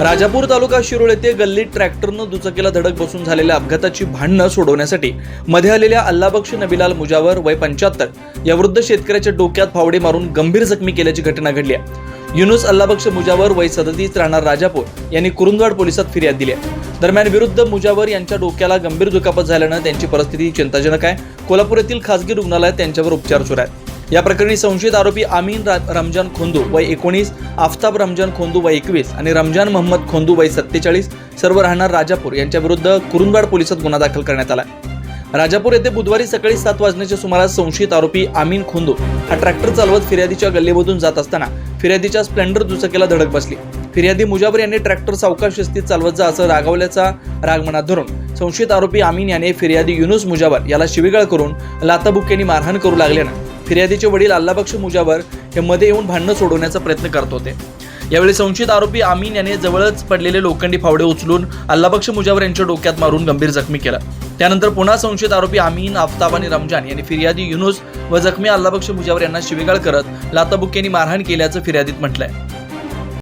राजापूर तालुका शिरोळ येथे गल्लीत ट्रॅक्टरनं दुचाकीला धडक बसून झालेल्या अपघाताची भांडणं सोडवण्यासाठी मध्ये आलेल्या अल्लाबक्ष नबीलाल मुजावर वय पंच्याहत्तर या वृद्ध शेतकऱ्याच्या डोक्यात फावडे मारून गंभीर जखमी केल्याची घटना घडली आहे. युनुस अल्लाबक्ष मुजावर वय सदतीस राहणार राजापूर यांनी कुरुंदवाड पोलिसात फिर्याद दिली आहे. दरम्यान विरुद्ध मुजावर यांच्या डोक्याला गंभीर दुखापत झाल्यानं त्यांची परिस्थिती चिंताजनक आहे. कोल्हापूर येथील खासगी रुग्णालयात त्यांच्यावर उपचार सुरू आहेत. या प्रकरणी संशयित आरोपी आमीन रा- रमजान खोंदू वय एकोणीस आफताब रमजान खोंदू वय एकवीस आणि रमजान मोहम्मद खोंदू वय सत्तेचाळीस सर्व राहणार राजापूर यांच्या विरुद्ध कुरुंदवाड पोलिसात गुन्हा दाखल करण्यात आला. राजापूर येथे बुधवारी सकाळी सात वाजण्याच्या सुमारास संशयित आरोपी आमीन खोंदू हा ट्रॅक्टर चालवत फिर्यादीच्या गल्लीमधून जात असताना फिर्यादीच्या स्प्लेंडर दुचाकीला धडक बसली. फिर्यादी मुजाबर यांनी ट्रॅक्टर सावकाश शिस्तीत चालवत जा असं रागावल्याचा राग मनात धरून संशयित आरोपी आमीन याने फिर्यादी युनुस मुजाबर याला शिवीगाळ करून लाताबुक्यांनी मारहाण करू लागल्यानं फिर्यादीचे वडील अल्लाबक्ष मुजावर हे मध्ये येऊन भांडणं सोडवण्याचा प्रयत्न करत होते. यावेळी संशयित आरोपी आमीन याने जवळच पडलेले लोखंडी फावडे उचलून अल्लाबक्ष मुजावर यांच्या डोक्यात मारून गंभीर जखमी केला. त्यानंतर पुन्हा संशयित आरोपी आमीन आफताब आणि रमजान यांनी फिर्यादी युनुस व जखमी अल्लाबक्ष मुजावर यांना शिवीगाळ करत लाताबुक्क्यांनी मारहाण केल्याचं फिर्यादीत म्हटलंय.